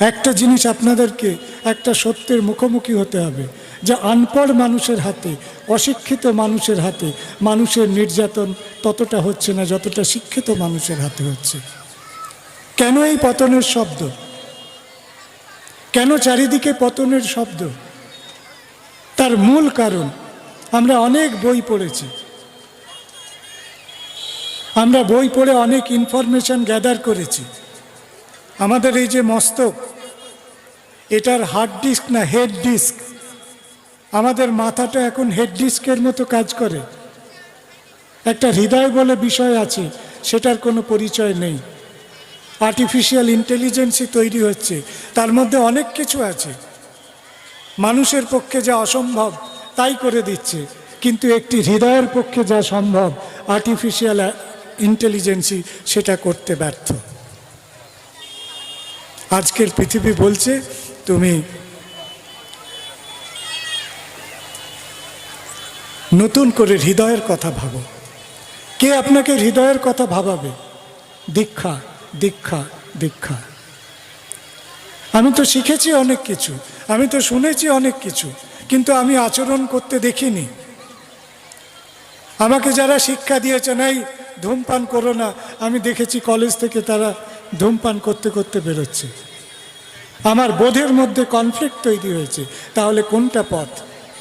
একটা জিনিস আপনাদেরকে একটা সত্যের মুখোমুখি হতে হবে যে আনপড় মানুষের হাতে, অশিক্ষিত মানুষের হাতে, মানুষের নির্যাতন ততটা হচ্ছে না যতটা শিক্ষিত মানুষের হাতে হচ্ছে। কেন এই পতনের শব্দ? কেন চারিদিকে পতনের শব্দ? তার মূল কারণ, আমরা অনেক বই পড়েছি। আমরা বই পড়ে অনেক ইনফরমেশন গ্যাদার করেছি। আমাদের এই যে মস্তক, এটার হার্ড ডিস্ক না হেড ডিস্ক আমাদের মাথাটা এখন হেড ডিস্কের মতো কাজ করে। একটা হৃদয় বলে বিষয় আছে, সেটার কোনো পরিচয় নেই। আর্টিফিশিয়াল ইন্টেলিজেন্সই তৈরি হচ্ছে, তার মধ্যে অনেক কিছু আছে। মানুষের পক্ষে যা অসম্ভব, তাই করে দিচ্ছে। কিন্তু একটি হৃদয়ের পক্ষে যা সম্ভব আর্টিফিশিয়াল ইন্টেলিজেন্সই সেটা করতে ব্যর্থ। আজকের পৃথিবী বলছে, তুমি নতুন করে হৃদয়ের কথা ভাবো। কে আপনাকে হৃদয়ের কথা ভাবাবে? দীক্ষা দীক্ষা দীক্ষা। আমি তো শিখেছি অনেক কিছু, আমি তো শুনেছি অনেক কিছু, কিন্তু আমি আচরণ করতে দেখিনি। আমাকে যারা শিক্ষা দিয়েছেন, এই ধূমপান করো না। আমি দেখেছি কলেজ থেকে তারা ধূমপান করতে করতে বেরোচ্ছে। আমার বোধের মধ্যে কনফ্লিক্ট তৈরি হয়েছে। তাহলে কোনটা পথ?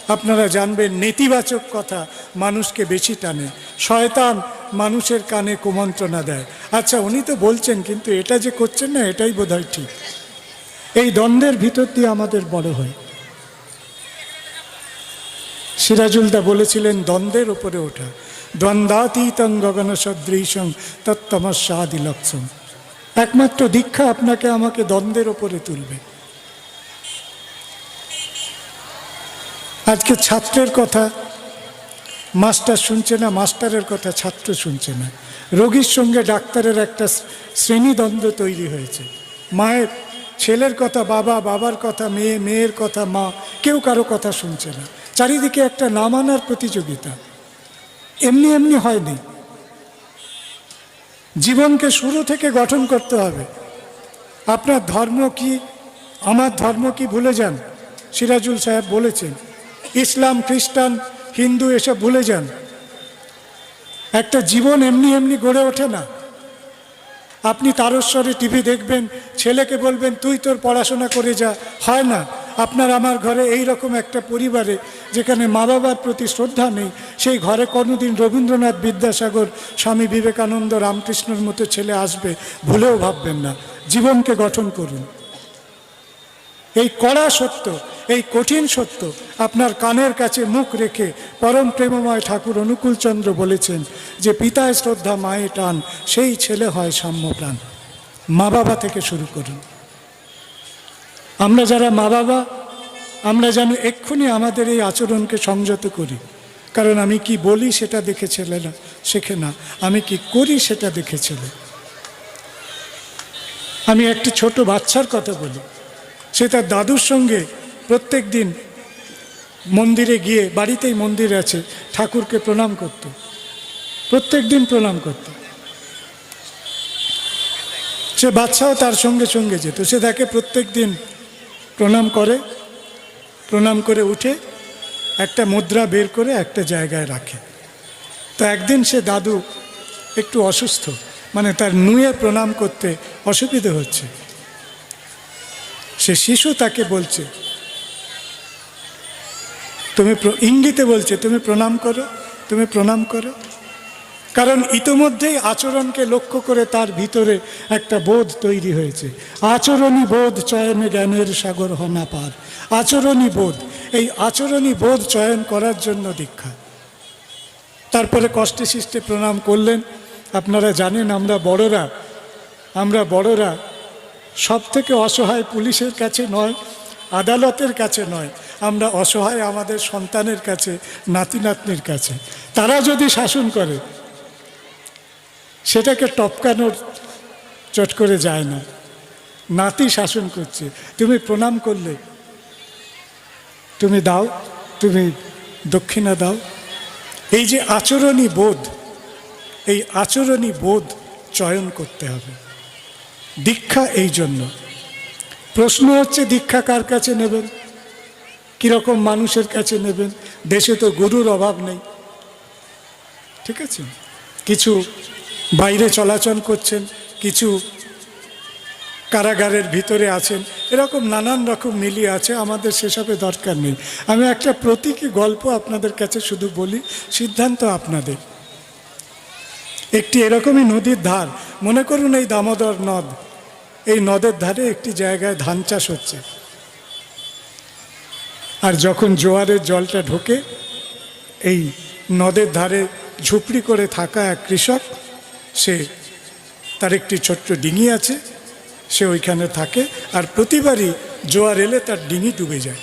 আপনারা জানবেন, নেতিবাচক কথা মানুষকে বেশি টানে। শয়তান মানুষের কানে কুমন্ত্রণা দেয়। আচ্ছা উনি তো বলছেন, কিন্তু এটা যে করছেন না, এটাই বোধহয় ঠিক। এই দ্বন্দ্বের ভিতর দিয়ে আমাদের বড় হয়। সিরাজুলদা বলেছিলেন, দ্বন্দ্বের উপরে ওঠা। দ্বন্দ্বাতীতং গগন সদৃশং তত্তমস্বাদি লক্ষণ একমাত্র দীক্ষা আপনাকে আমাকে দ্বন্দ্বের ওপরে তুলবে। আজকে ছাত্রের কথা, মাস্টার শুনছে না, মাস্টারের কথা ছাত্র শুনছে না। রোগীর সঙ্গে ডাক্তারের একটা শ্রেণীদ্বন্দ্ব তৈরি হয়েছে। মায়ের ছেলের কথা, বাবা, বাবার কথা, মেয়ে, মেয়ের কথা, মা, কেউ কারও কথা শুনছে না। চারিদিকে একটা নামানার প্রতিযোগিতা। এমনি এমনি হয়নি। জীবনকে শুরু থেকে গঠন করতে হবে। আপনার ধর্ম কি? আমার ধর্ম কি ভুলে যান? সিরাজুল সাহেব বলেছেন, ইসলাম খ্রিস্টান, হিন্দু এসব ভুলে যান। একটা জীবন এমনি এমনি গড়ে ওঠে না। আপনি তারস্বরে টিভি দেখবেন, ছেলেকে বলবেন, তুই তোর পড়াশোনা করে যা। হয় না। আপনার আমার ঘরে এই রকম একটা পরিবারে যেখানে মা বাবার প্রতি শ্রদ্ধা নেই, সেই ঘরে কোনোদিন রবীন্দ্রনাথ বিদ্যাসাগর, স্বামী বিবেকানন্দ, রামকৃষ্ণর মতো ছেলে আসবে, ভুলেও ভাববেন না। জীবনকে গঠন করুন। এই কড়া সত্য, এই কঠিন সত্য আপনার কানের কাছে মুখ রেখে পরম প্রেমময় ঠাকুর অনুকূলচন্দ্র বলেছেন যে পিতায় শ্রদ্ধা, মায়ে টান, সেই ছেলে হয় সাম্যপ্রাণ। মা বাবা থেকে শুরু করুন। আমরা যারা মা বাবা, আমরা যেন এক্ষুনি আমাদের এই আচরণকে সংযত করি। কারণ আমি কি বলি সেটা দেখে ছেলেরা শেখে না। আমি কি করি সেটা দেখে ছেলে। আমি একটি ছোট বাচ্চার কথা বলি। সে তার দাদুর সঙ্গে প্রত্যেক দিন মন্দিরে গিয়ে, বাড়িতেই মন্দির আছে, ঠাকুরকে প্রণাম করত। প্রত্যেক দিন প্রণাম করত। সে বাচ্চাও তার সঙ্গে সঙ্গে যেত। সে তাকে প্রত্যেক দিন প্রণাম করে প্রণাম করে উঠে, একটা মুদ্রা বের করে একটা জায়গায় রাখে। তো একদিন সে দাদু একটু অসুস্থ মানে তার নুয়ে প্রণাম করতে অসুবিধে হচ্ছে। সে শিশু তাকে বলছে, তুমি ইঙ্গিতে বলছে, তুমি প্রণাম করো, তুমি প্রণাম করো। কারণ ইতোমধ্যেই আচরণকে লক্ষ্য করে তার ভিতরে একটা বোধ তৈরি হয়েছে। আচরণী বোধ চয়নে জ্ঞানের সাগর হনা পার। আচরণী বোধ, এই আচরণী বোধ চয়ন করার জন্য দীক্ষা। তারপরে কষ্টে সৃষ্টে প্রণাম করলেন। আপনারা জানেন আমরা বড়রা আমরা বড়রা সব থেকে অসহায় পুলিশের কাছে নয়, আদালতের কাছে নয়, আমরা অসহায় আমাদের সন্তানের কাছে নাতি নাতনির কাছে। তারা যদি শাসন করে, সেটাকে টপকানোর চট করে যায় না। নাতি শাসন করছে, তুমি প্রণাম করলে, তুমি দাও, তুমি দক্ষিণা দাও। এই যে আচরণী বোধ, এই আচরণী বোধ চয়ন করতে হবে। দীক্ষা এই জন্য। প্রশ্ন হচ্ছে, দীক্ষা কার কাছে নেবেন? কীরকম মানুষের কাছে নেবেন? দেশে তো গুরুর অভাব নেই। ঠিক আছে? কিছু বাইরে চলাচল করছেন, কিছু কারাগারের ভিতরে আছেন, এরকম নানান রকম মিলিয়ে আছে, আমাদের সেসবে দরকার নেই। আমি একটা প্রতীকী গল্প আপনাদের কাছে শুধু বলি, সিদ্ধান্ত আপনাদের। একটি এরকমই নদীর ধার, মনে করুন এই দামোদর নদ এই নদের ধারে একটি জায়গায় ধান চাষ হচ্ছে। আর যখন জোয়ারের জলটা ঢোকে, এই নদের ধারে ঝুপড়ি করে থাকা এক কৃষক, সে তার একটি ছোট্ট ডিঙি আছে, সে ওইখানে থাকে আর প্রতিবারই জোয়ার এলে তার ডিঙি ডুবে যায়।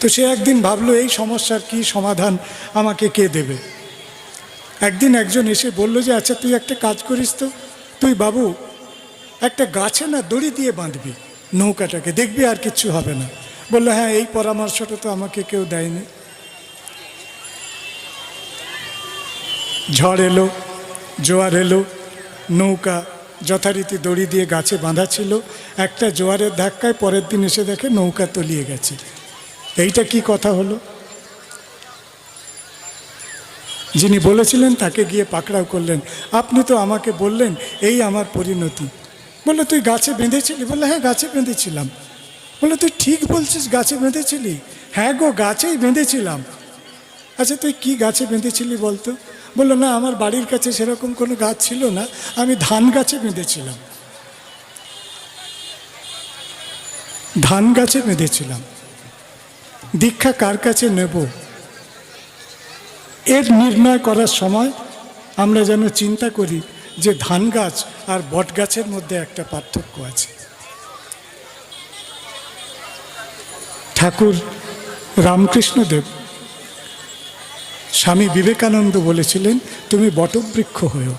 তো সে একদিন ভাবলো, এই সমস্যার কি সমাধান? আমাকে কে দেবে? একদিন একজন এসে বলল যে আচ্ছা তুই একটা কাজ করিস তো। তুই বাবু, একটা গাছে না দড়ি দিয়ে বাঁধবি, নৌকাটাকে। দেখবি আর কিচ্ছু হবে না। বলল হ্যাঁ এই পরামর্শটা তো আমাকে কেউ দেয়নি। ঝড় এলো, জোয়ার এলো, নৌকা যথারীতি দড়ি দিয়ে গাছে বাঁধা ছিল। একটা জোয়ারের ধাক্কায় পরের দিন এসে দেখে নৌকা তলিয়ে গেছে। এইটা কি কথা হলো? যিনি বলেছিলেন তাকে গিয়ে পাকড়াও করলেন। আপনি তো আমাকে বললেন, এই আমার পরিণতি। বলল, তুই গাছে বেঁধেছিলি? বলল হ্যাঁ গাছে বেঁধেছিলাম। বলল, তুই ঠিক বলছিস, গাছে বেঁধেছিলি? হ্যাঁ গো, গাছেই বেঁধেছিলাম। আচ্ছা তুই কি গাছে বেঁধেছিলি বলতো? বলল, না, আমার বাড়ির কাছে সেরকম কোনো গাছ ছিল না, আমি ধান গাছে বেঁধেছিলাম। ধান গাছে বেঁধেছিলাম। দীক্ষা কার কাছে নেব? এর নির্ণয় করার সময় আমরা যেন চিন্তা করি যে ধান গাছ আর বট গাছের মধ্যে একটা পার্থক্য আছে। ঠাকুর রামকৃষ্ণদেব স্বামী বিবেকানন্দ বলেছিলেন, তুমি বটবৃক্ষ হয়েও,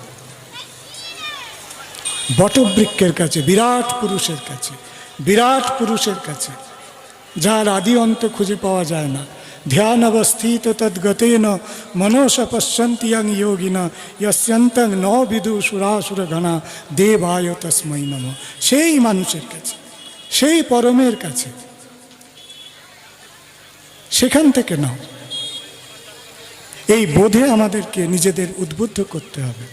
বটবৃক্ষের কাছে, বিরাট পুরুষের কাছে, বিরাট পুরুষের কাছে, যার আদি অন্ত খুঁজে পাওয়া যায় না অবস্থিত তদ্গতেন মনস পশ্যন্তি ইয়ং যোগিনা ইয়স্যন্তং ন বিদু সুরাসুর গণা দেবায় তস্মৈ নম সেই মানুষের কাছে, সেই পরমের কাছে, সেখান থেকে নাও। এই বোধে আমাদেরকে নিজেদের উদ্বুদ্ধ করতে হবে।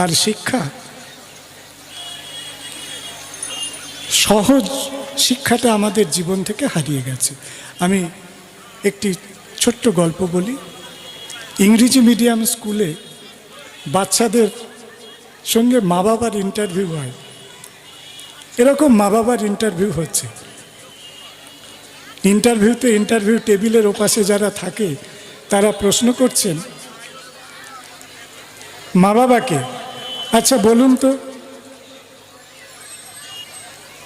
আর শিক্ষা, সহজ শিক্ষাটা আমাদের জীবন থেকে হারিয়ে গেছে। আমি একটি ছোট্ট গল্প বলি। ইংরেজি মিডিয়াম স্কুলে বাচ্চাদের সঙ্গে মা বাবার ইন্টারভিউ হয়। এরকম মা বাবার ইন্টারভিউ হচ্ছে। ইন্টারভিউতে ইন্টারভিউ টেবিলের ওপাশে যারা থাকে, তারা প্রশ্ন করছেন মা বাবাকে আচ্ছা বলুন তো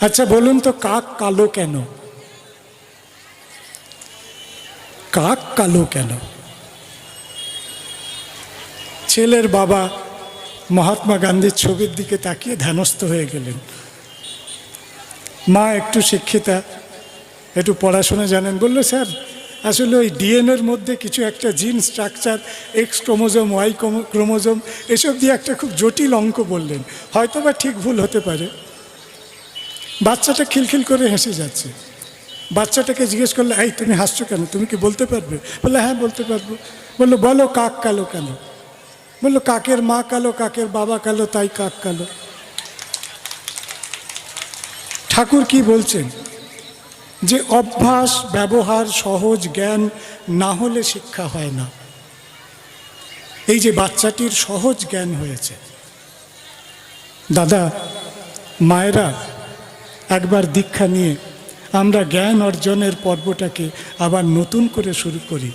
আচ্ছা বলুন তো কাক কালো কেন? কাক কালো কেন? ছেলের বাবা মহাত্মা গান্ধীর ছবির দিকে তাকিয়ে ধ্যানস্থ হয়ে গেলেন। মা একটু শিক্ষিতা, একটু পড়াশোনা জানেন। বলল, স্যার, আসলে ওই ডিএনএর মধ্যে কিছু একটা gene structure, X chromosome, Y chromosome, এসব দিয়ে একটা খুব জটিল অঙ্ক বললেন। হয়তো বা ঠিক ভুল হতে পারে। বাচ্চাটা খিলখিল করে হেসে যাচ্ছে। বাচ্চাটাকে জিজ্ঞেস করলে, এই, তুমি হাসছো কেন? তুমি কি বলতে পারবে? বললে হ্যাঁ বলতে পারব। বলল, বলো, কাক কালো কেন? বলল, কাকের মা কালো, কাকের বাবা কালো, তাই কাক কালো। ঠাকুর কি বলছেন? যে অভ্যাস, ব্যবহার, সহজ জ্ঞান না হলে শিক্ষা হয় না। এই যে বাচ্চাটির সহজ জ্ঞান হয়েছে। দাদা, মায়েরা একবার দীক্ষা নিয়ে আমরা জ্ঞান অর্জনের পর্বটাকে আবার নতুন করে শুরু করি।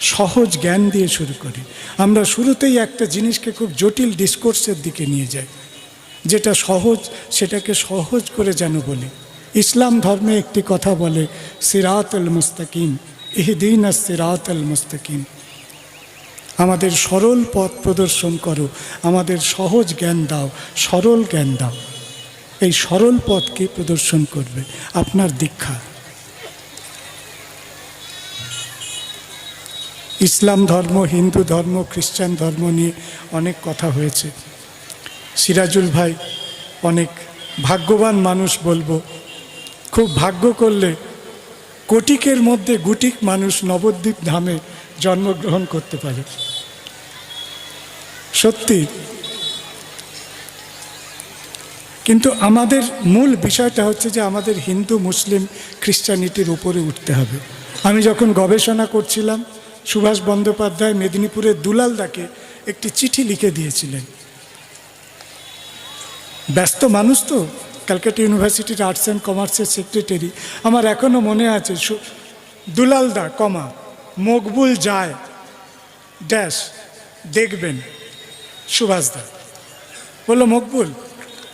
সহজ জ্ঞান দিয়ে শুরু করি। আমরা শুরুতেই একটা জিনিসকে খুব জটিল ডিসকোর্সের দিকে নিয়ে যাই। যেটা সহজ, সেটাকে সহজ করে যেন বলি। ইসলাম ধর্মে একটি কথা বলে সিরাত আল মুস্তাকিম, ইহদিন আর সিরাত আল মুস্তাকিম। আমাদের সরল পথ প্রদর্শন করো, আমাদের সহজ জ্ঞান দাও, সরল জ্ঞান দাও। এই সরল পথকে প্রদর্শন করবে আপনার দীক্ষা। ইসলাম ধর্ম, হিন্দু ধর্ম, খ্রিস্টান ধর্ম নিয়ে অনেক কথা হয়েছে। সিরাজুল ভাই, অনেক ভাগ্যবান মানুষ বলব, খুব ভাগ্য করলে কোটিকের মধ্যে গুটিক মানুষ নবদ্বীপ ধামে জন্মগ্রহণ করতে পারে। সত্যি কিন্তু আমাদের মূল বিষয়টা হচ্ছে যে আমাদের হিন্দু, মুসলিম খ্রিস্টানিটির উপরে উঠতে হবে। আমি যখন গবেষণা করছিলাম, সুভাষ বন্দ্যোপাধ্যায় মেদিনীপুরের দুলালদাকে একটি চিঠি লিখে দিয়েছিলেন। ব্যস্ত মানুষ তো, ক্যালকাটা ইউনিভার্সিটির আর্টস অ্যান্ড কমার্সের সেক্রেটারি। আমার এখনও মনে আছে দুলালদা, কমা, মকবুল যায়, ড্যাশ, দেখবেন, সুভাষদা। বলল, মকবুল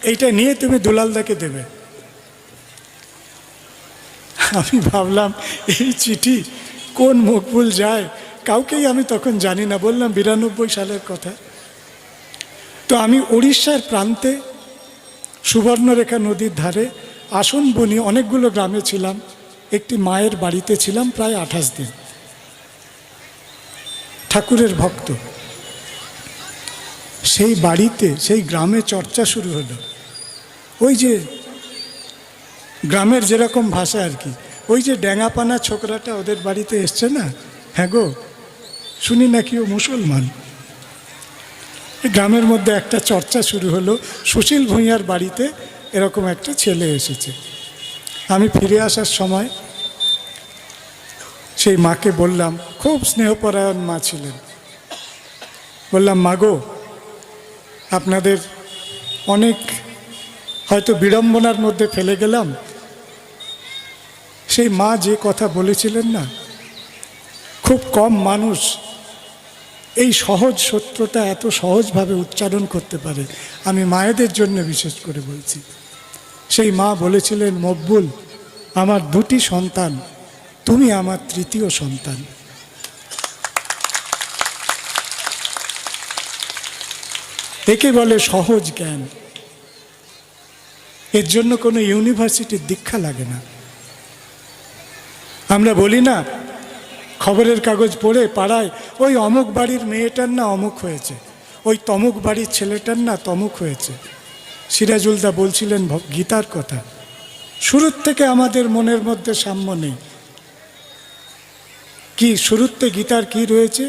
এইটা নিয়ে তুমি দুলালদাকে দেবে। আমি ভাবলাম, এই চিঠি কোন মকবুল যায়? কাউকেই আমি তখন জানি না, বললাম বিরানব্বই সালের কথা। তো আমি উড়িষ্যার প্রান্তে সুবর্ণরেখা নদীর ধারে আসন বনি অনেকগুলো গ্রামে ছিলাম, একটি মায়ের বাড়িতে ছিলাম প্রায় আঠাশ দিন। ঠাকুরের ভক্ত। সেই বাড়িতে, সেই গ্রামে চর্চা শুরু হলো। ওই যে গ্রামের যেরকম ভাষা আর কি, ওই যে ড্যাঙাপানা ছোকরাটা ওদের বাড়িতে এসছে না? হ্যাঁ গো, শুনি নাকি ও মুসলমান? গ্রামের মধ্যে একটা চর্চা শুরু হলো, সুশীল ভূঁইয়ার বাড়িতে এরকম একটা ছেলে এসেছে। আমি ফিরে আসার সময় সেই মাকে বললাম, খুব স্নেহপরায়ণ মা ছিলেন। বললাম মাগো আপনাদের অনেক হয়তো বিড়ম্বনার মধ্যে ফেলে গেলাম। সেই মা যে কথা বলেছিলেন না, খুব কম মানুষ এই সহজ সত্যটা এত সহজভাবে উচ্চারণ করতে পারে। আমি মায়েদের জন্য বিশেষ করে বলছি। সেই মা বলেছিলেন, মকবুল, আমার দুটি সন্তান, তুমি আমার তৃতীয় সন্তান। একে বলে সহজ জ্ঞান। এর জন্য কোনো ইউনিভার্সিটির দীক্ষা লাগে না। আমরা বলি না, খবরের কাগজ পড়ে পাড়ায় ওই অমুক বাড়ির মেয়েটার না অমুক হয়েছে, ওই তমুক বাড়ির ছেলেটার না তমুক হয়েছে। সিরাজুলদা বলছিলেন গীতার কথা। শুরুর থেকে আমাদের মনের মধ্যে সাম্য নেই। কি শুরুতে গীতার কি রয়েছে?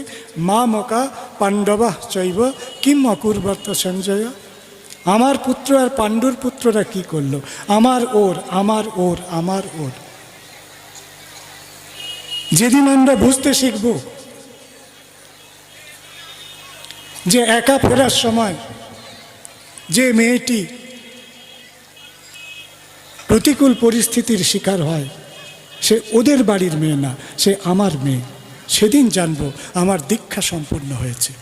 মা মকা পাণ্ডবা চৈব কিম অকুর্বর্ত সঞ্জয়। আমার পুত্র আর পাণ্ডুর পুত্ররা কি করল? আমার ওর আমার ওর আমার ওর। যেদিন আমরা বুঝতে শিখব যে একা ফেরার সময় যে মেয়েটি প্রতিকূল পরিস্থিতির শিকার হয়, সে ওদের বাড়ির মেয়ে না, সে আমার মেয়ে। সেদিন জানব আমার দীক্ষা সম্পূর্ণ হয়েছে।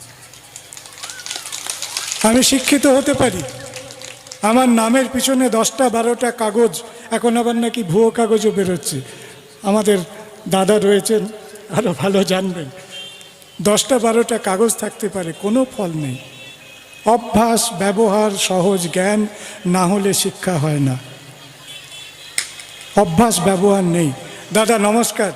আমি শিক্ষিত হতে পারি। আমার নামের পিছনে দশটা, বারোটা কাগজ, এখন আবার নাকি ভুয়ো কাগজও বেরোচ্ছে। আমাদের দাদা রয়েছেন আরও ভালো জানবেন। দশটা, বারোটা কাগজ থাকতে পারে, কোনো ফল নেই। অভ্যাস, ব্যবহার, সহজ জ্ঞান, না হলে শিক্ষা হয় না। অভ্যাস, ব্যবহার নেই। দাদা, নমস্কার।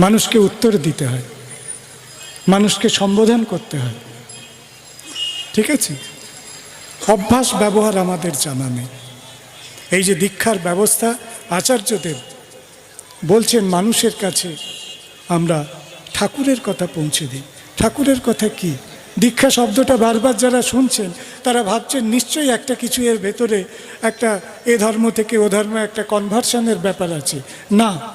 মানুষকে উত্তর দিতে হয়। মানুষকে সম্বোধন করতে হয় ঠিক আছে? অভ্যাস, ব্যবহার আমাদের জানা নেই। এই যে দীক্ষার ব্যবস্থা আচার্যদেব বলছেন, মানুষের কাছে আমরা ঠাকুরের কথা পৌঁছে দিই। ঠাকুরের কথা কি? দীক্ষা শব্দটা বারবার যারা শুনছেন, তারা ভাবছেন নিশ্চয়ই একটা কিছু এর ভেতরে একটা এ ধর্ম থেকে ও ধর্ম একটা কনভার্সনের ব্যাপার আছে। না।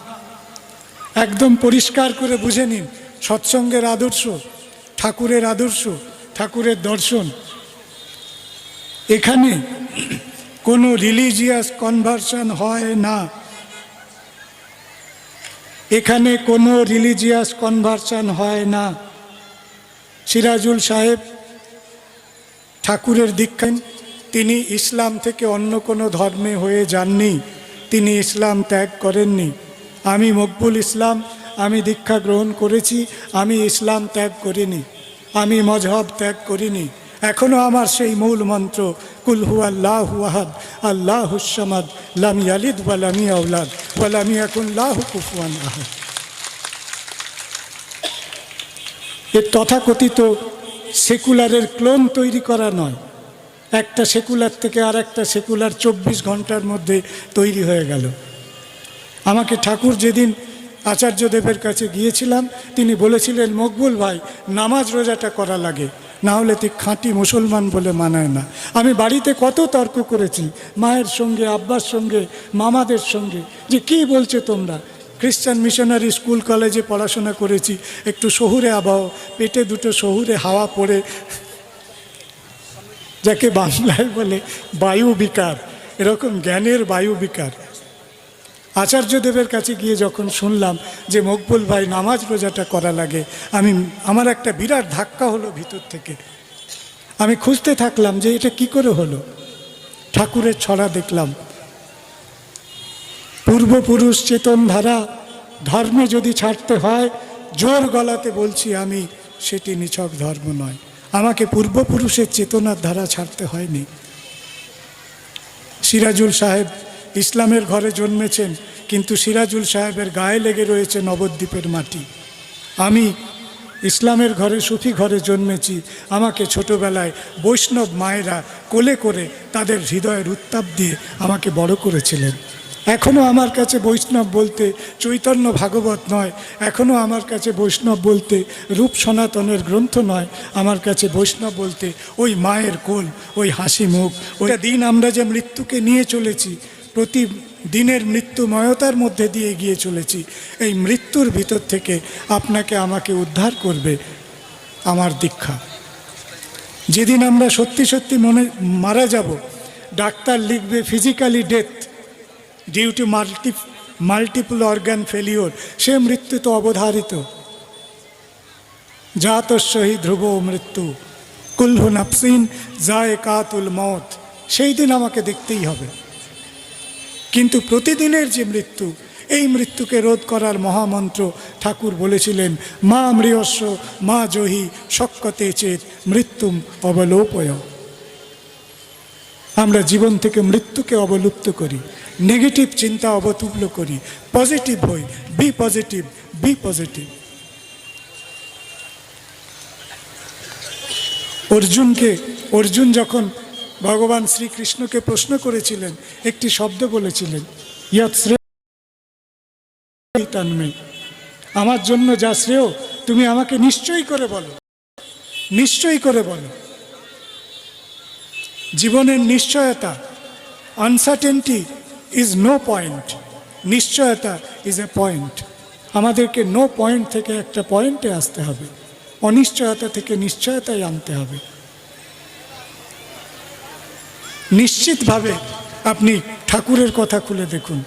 একদম পরিষ্কার করে বুঝে নিন। সৎসঙ্গের আদর্শ, ঠাকুরের আদর্শ, ঠাকুরের দর্শন। এখানে কোনো রিলিজিয়াস কনভার্সন হয় না। এখানে কোনো রিলিজিয়াস কনভার্সন হয় না। সিরাজুল সাহেব ঠাকুরের দীক্ষান তিনি ইসলাম থেকে অন্য কোনো ধর্মে হয়ে যাননি। তিনি ইসলাম ত্যাগ করেননি। আমি মকবুল ইসলাম আমি দীক্ষা গ্রহণ করেছি, আমি ইসলাম ত্যাগ করিনি, আমি মজহব ত্যাগ করিনি। এখনও আমার সেই মূল মন্ত্র কুলহু আল্লাহ আহাদ, আল্লাহ হুসামাদ লাম ইয়ালিদ ওয়ালামি আউলাদ ওয়ালামি এখন লাহ কুফুয়ান আহাদ। এর তথাকথিত সেকুলারের ক্লোন তৈরি করা নয়। একটা সেকুলার থেকে আর একটা সেকুলার চব্বিশ ঘণ্টার মধ্যে তৈরি হয়ে গেল। আমাকে ঠাকুর যেদিন আচার্যদেবের কাছে গিয়েছিলাম, তিনি বলেছিলেন, মকবুল ভাই, নামাজ রোজাটা করা লাগে, না হলে তুই খাঁটি মুসলমান বলে মানায় না। আমি বাড়িতে কত তর্ক করেছি, মায়ের সঙ্গে, আব্বার সঙ্গে, মামাদের সঙ্গে, যে কি বলছে তোমরা? খ্রিস্টান মিশনারি স্কুল কলেজে পড়াশোনা করেছি, একটু শহুরে আবহাওয়া, পেটে দুটো শহুরে হাওয়া পড়ে, যাকে বাংলায় বলে বায়ু বিকার এরকম জ্ঞানের বায়ু বিকার আচার্যদেবের কাছে গিয়ে যখন শুনলাম যে মকবুল ভাই নামাজ রোজাটা করা লাগে, আমি, আমার একটা বিরাট ধাক্কা হলো ভিতর থেকে। আমি খুঁজতে থাকলাম যে এটা কি করে হলো। ঠাকুরের ছড়া দেখলাম। পূর্বপুরুষ চেতন ধারা, ধর্মে যদি ছাড়তে হয়, জোর গলাতে বলছি আমি, সেটি নিছক ধর্ম নয়। আমাকে পূর্বপুরুষের চেতনার ধারা ছাড়তে হয়নি। সিরাজুল সাহেব ইসলামের ঘরে জন্মেছেন, কিন্তু সিরাজুল সাহেবের গায়ে লেগে রয়েছে নবদ্বীপের মাটি। আমি ইসলামের ঘরে, সুফি ঘরে জন্মেছি। আমাকে ছোটবেলায় বৈষ্ণব মায়েরা কোলে করে তাদের হৃদয়ের উত্তাপ দিয়ে আমাকে বড় করেছিলেন। এখনও আমার কাছে বৈষ্ণব বলতে চৈতন্য ভাগবত নয়। এখনও আমার কাছে বৈষ্ণব বলতে রূপ সনাতনের গ্রন্থ নয়। আমার কাছে বৈষ্ণব বলতে ওই মায়ের কোল, ওই হাসি মুখ, ওই দিন আমরা যে মৃত্যুকে নিয়ে চলেছি প্রতি দিনের মৃত্যুময়তার মধ্যে দিয়ে গিয়ে চলেছি। এই মৃত্যুর ভিতর থেকে আপনাকে আমাকে উদ্ধার করবে আমার দীক্ষা। যেদিন আমরা সত্যি সত্যি মনে, মারা যাব, ডাক্তার লিখবে physically death due to multi multiple organ failure সে মৃত্যু তো অবধারিত। জাতস্যহি ধ্রুব মৃত্যু। কুল্লু নাফসিন জায় কাতুল মত সেই দিন আমাকে দেখতেই হবে। কিন্তু প্রতিদিনের যে মৃত্যু, এই মৃত্যুকে রোধ করার মহামন্ত্র ঠাকুর বলেছিলেন, মা মৃয়স্য, মা জহি শক্কতে চেত, মৃত্যুম অবলোপয়। আমরা জীবন থেকে মৃত্যুকে অবলুপ্ত করি, নেগেটিভ চিন্তা অবতুল্য করি, পজিটিভ হই, বি পজিটিভ বি পজিটিভ। অর্জুনকে, অর্জুন যখন ভগবান শ্রীকৃষ্ণকে প্রশ্ন করেছিলেন, একটি শব্দ বলেছিলেন ইয়ৎ শ্রেয় আমার জন্য যা শ্রেয়, তুমি আমাকে নিশ্চয়ই করে বলো, নিশ্চয়ই করে বলো। জীবনের নিশ্চয়তা আনসার্টেনটি ইজ নো পয়েন্ট নিশ্চয়তা ইজ এ পয়েন্ট আমাদেরকে নো পয়েন্ট থেকে একটা পয়েন্টে আসতে হবে, অনিশ্চয়তা থেকে নিশ্চয়তায় আনতে হবে। নিশ্চিতভাবে আপনি ঠাকুরের কথা খুলে দেখুন।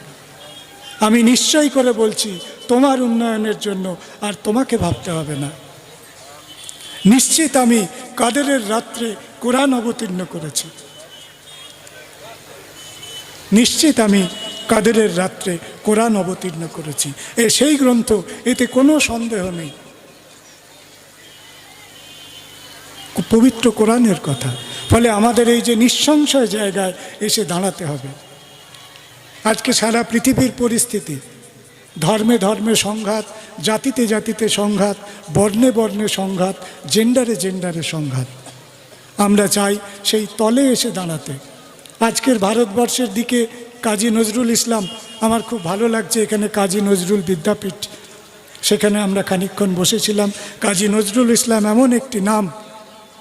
আমি নিশ্চয় করে বলছি, তোমার উন্নয়নের জন্য আর তোমাকে ভাবতে হবে না। নিশ্চিত আমি কাদেরের রাত্রে কোরআন অবতীর্ণ করেছি। নিশ্চিত আমি কাদেরের রাত্রে কোরআন অবতীর্ণ করেছি। এ সেই গ্রন্থ, এতে কোনো সন্দেহ নেই। পবিত্র কোরআনের কথা। ফলে আমাদের এই যে নিঃসংশয় জায়গায় এসে দাঁড়াতে হবে। আজকে সারা পৃথিবীর পরিস্থিতি, ধর্মে ধর্মে সংঘাত, জাতিতে জাতিতে সংঘাত, বর্ণে বর্ণে সংঘাত, জেন্ডারে জেন্ডারে সংঘাত। আমরা চাই সেই তলে এসে দাঁড়াতে। আজকের ভারতবর্ষের দিকে কাজী নজরুল ইসলাম, আমার খুব ভালো লাগছে এখানে কাজী নজরুল বিদ্যাপীঠ। সেখানে আমরা খানিকক্ষণ বসেছিলাম। কাজী নজরুল ইসলাম এমন একটি নাম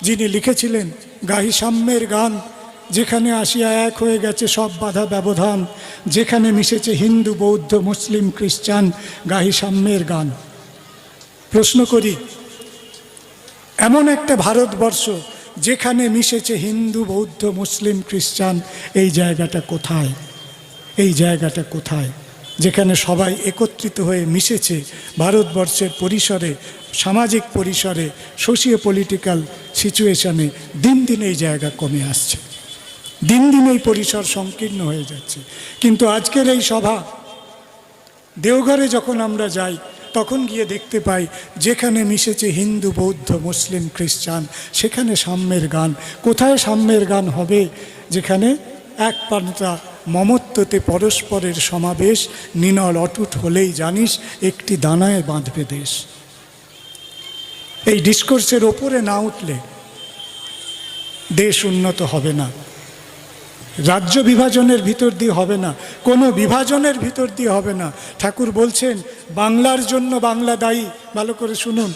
যিনি লিখেছিলেন গাহি সাম্যের গান, যেখানে আসিয়া এক হয়ে গেছে সব বাধা ব্যবধান, যেখানে মিশেছে হিন্দু, বৌদ্ধ, মুসলিম, খ্রিস্টান, গাহি সাম্যের গান। প্রশ্ন করি, এমন একটা ভারতবর্ষ যেখানে মিশেছে হিন্দু, বৌদ্ধ, মুসলিম, খ্রিস্টান, এই জায়গাটা কোথায়? এই জায়গাটা কোথায়? যেখানে সবাই একত্রিত হয়ে মিশেছে ভারতবর্ষের পরিসরে, সামাজিক পরিসরে সোশিও পলিটিক্যাল সিচুয়েশনে দিন দিন এই জায়গা কমে আসছে। দিন দিন এই পরিসর সংকীর্ণ হয়ে যাচ্ছে। কিন্তু আজকের এই সভা, দেওঘরে যখন আমরা যাই, তখন গিয়ে দেখতে পাই, যেখানে মিশেছে হিন্দু, বৌদ্ধ, মুসলিম, খ্রিস্টান, সেখানে সাম্যের গান। কোথায় সাম্যের গান হবে? যেখানে এক পান্তা মমত্বতে পরস্পরের সমাবেশ নিনল অটুট হলেই জানিস একটি দানায় বাঁধবে দেশ। এই ডিসকোর্সের ওপরে না উঠলে দেশ উন্নত হবে না। রাজ্য বিভাজনের ভিতর দিয়ে হবে না, কোনো বিভাজনের ভিতর দিয়ে হবে না। ঠাকুর বলছেন, বাংলার জন্য বাংলা দায়ী। ভালো করে শুনুন।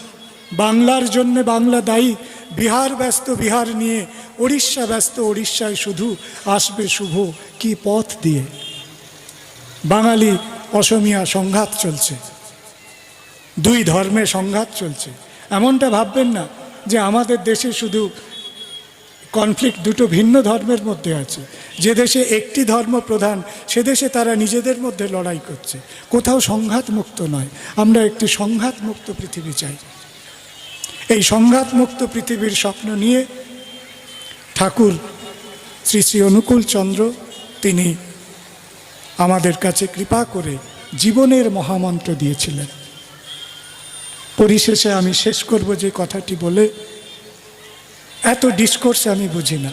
বাংলার জন্য বাংলা দায়ী। বিহার ব্যস্ত বিহার নিয়ে উড়িষ্যা ব্যস্ত উড়িষ্যায় শুধু আসবে শুভ কি পথ দিয়ে? বাঙালি অসমিয়া সংঘাত চলছে। দুই ধর্মে সংঘাত চলছে। এমনটা ভাববেন না যে আমাদের দেশে শুধু কনফ্লিক্ট দুটো ভিন্ন ধর্মের মধ্যে আছে। যে দেশে একটি ধর্ম প্রধান, সে দেশে তারা নিজেদের মধ্যে লড়াই করছে। কোথাও সংঘাত মুক্ত নয়। আমরা একটি সংঘাত মুক্ত পৃথিবী চাই। এই সংঘাত মুক্ত পৃথিবীর স্বপ্ন নিয়ে ঠাকুর শ্রী শ্রী অনুকূল চন্দ্র, তিনি আমাদের কাছে কৃপা করে জীবনের মহামন্ত্র দিয়েছিলেন। পরিশেষে আমি শেষ করব যে কথাটি বলে, এত ডিসকোর্স আমি বুঝি না।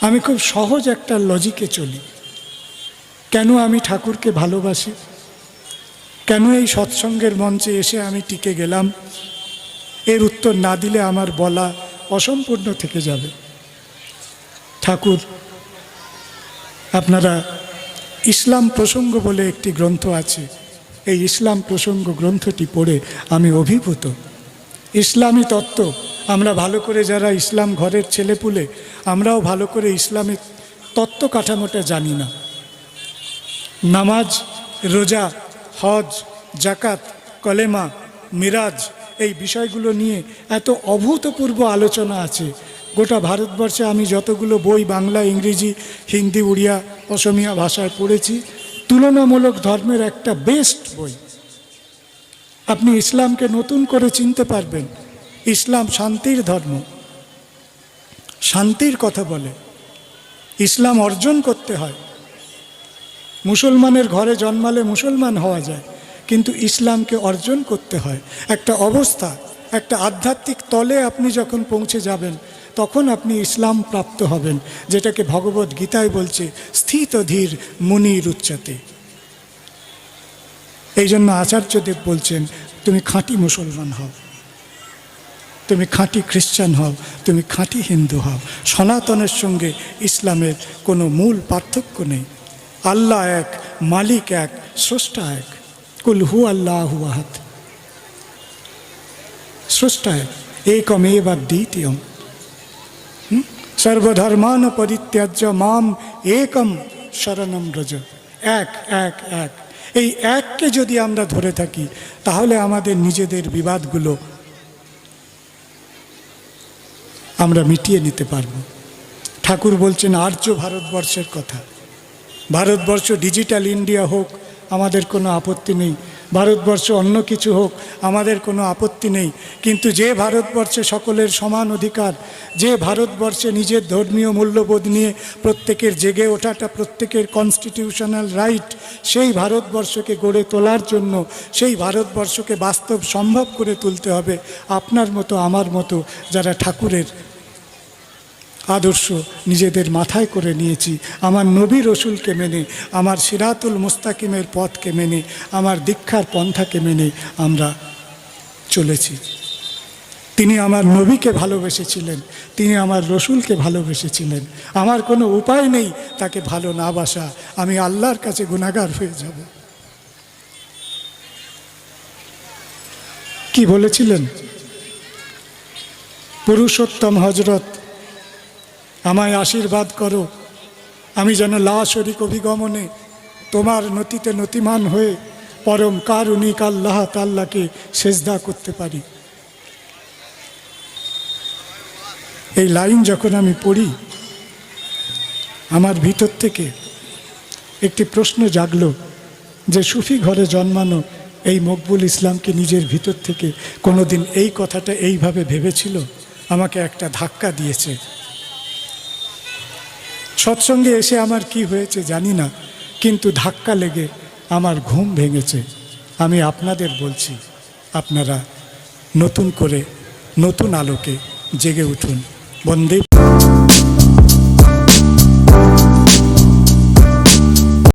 আমি খুব সহজ একটা লজিকে চলি। কেন আমি ঠাকুরকে ভালোবাসি? কেন এই সৎসঙ্গের মঞ্চে এসে আমি টিকে গেলাম? এর উত্তর না দিলে আমার বলা অসম্পূর্ণ থেকে যাবে। ঠাকুর, আপনারা ইসলাম প্রসঙ্গ বলে একটি গ্রন্থ আছে। এই ইসলাম প্রসঙ্গ গ্রন্থটি পড়ে আমি অভিভূত। ইসলামী তত্ত্ব, আমরা ভালো করে যারা ইসলাম ঘরের ছেলেপুলে, আমরাও ভালো করে ইসলামিক তত্ত্ব কাঠামোটা জানি না। নামাজ, রোজা, হজ জাকাত কলেমা, মিরাজ, এই বিষয়গুলো নিয়ে এত অভূতপূর্ব আলোচনা আছে। গোটা ভারতবর্ষে আমি যতগুলো বই, বাংলা, ইংরেজি, হিন্দি, উড়িয়া, অসমিয়া ভাষায় পড়েছি, তুলনামূলক ধর্মের একটা বেস্ট বই। আপনি ইসলামকে নতুন করে চিনতে পারবেন। ইসলাম শান্তির ধর্ম। শান্তির কথা বলে। ইসলাম অর্জন করতে হয়। মুসলমানের ঘরে জন্মালে মুসলমান হওয়া যায়, কিন্তু ইসলামকে অর্জন করতে হয়। একটা অবস্থা, একটা আধ্যাত্মিক তলে আপনি যখন পৌঁছে যাবেন তখন আপনি ইসলাম প্রাপ্ত হবেন, যেটাকে ভগবত গীতায় বলছে, স্থিত ধীর মুনির উচ্চতে। এই জন্য আচার্যদেব বলছেন, তুমি খাঁটি মুসলমান হও, তুমি খাঁটি খ্রিস্টান হও, তুমি খাঁটি হিন্দু হও। সনাতনের সঙ্গে ইসলামের কোনো মূল পার্থক্য নেই। আল্লাহ এক, মালিক এক, স্রষ্টা এক। কুল হু আল্লাহ আহাত স্রষ্টা এক একমেব দ্বিতীয়ম হুম? সর্বধর্মান পরিত্যাজ্য মাম একম শরণম ব্রজ। এক এক এক। এই এককে যদি আমরা ধরে থাকি, তাহলে আমাদের নিজেদের বিবাদগুলো আমরা মিটিয়ে নিতে পারব। ঠাকুর বলছেন, আর্য ভারতবর্ষের কথা। ভারতবর্ষ ডিজিটাল ইন্ডিয়া হোক, আমাদের কোনো আপত্তি নেই। ভারতবর্ষ অন্য কিছু হোক, আমাদের কোনো আপত্তি নেই। কিন্তু যে ভারতবর্ষে সকলের সমান অধিকার, যে ভারতবর্ষে নিজের ধর্মীয় মূল্যবোধ নিয়ে প্রত্যেকের জেগে ওঠাটা, প্রত্যেকের কনস্টিটিউশনাল রাইট সেই ভারতবর্ষকে গড়ে তোলার জন্য, সেই ভারতবর্ষকে বাস্তব সম্ভব করে তুলতে হবে। আপনার মতো, আমার মতো যারা ঠাকুরের আদর্শ নিজেদের মাথায় করে নিয়েছি। আমার নবী রসুলকে মেনে, আমার সিরাতুল মুস্তাকিমের পথকে মেনে, আমার দীক্ষার পন্থাকে মেনে আমরা চলেছি। তিনি আমার নবীকে ভালোবেসেছিলেন, তিনি আমার রসুলকে ভালোবেসেছিলেন। আমার কোনো উপায় নেই তাকে ভালো না বাসা, আমি আল্লাহর কাছে গুণাগার হয়ে যাব। কি বলেছিলেন? পুরুষোত্তম হজরত আমায় আশীর্বাদ করো। আমি যেন লা শরিক অভিগমনে তোমার নতিতে নতিমান হয়ে পরম কারুণিক আল্লাহ তাল্লাকে সেজদা করতে পারি। এই লাইন যখন আমি পড়ি, আমার ভিতর থেকে একটি প্রশ্ন জাগলো যে, সুফি ঘরে জন্মানো এই মকবুল ইসলামকে নিজের ভিতর থেকে কোনোদিন এই কথাটা এইভাবে ভেবেছিল? আমাকে একটা ধাক্কা দিয়েছে। সৎসঙ্গে এসে আমার কি হয়েছে জানি না, কিন্তু ধাক্কা লেগে আমার ঘুম ভেঙেছে। আমি আপনাদের বলছি, আপনারা নতুন করে, নতুন আলোকে জেগে উঠুন। বন্দে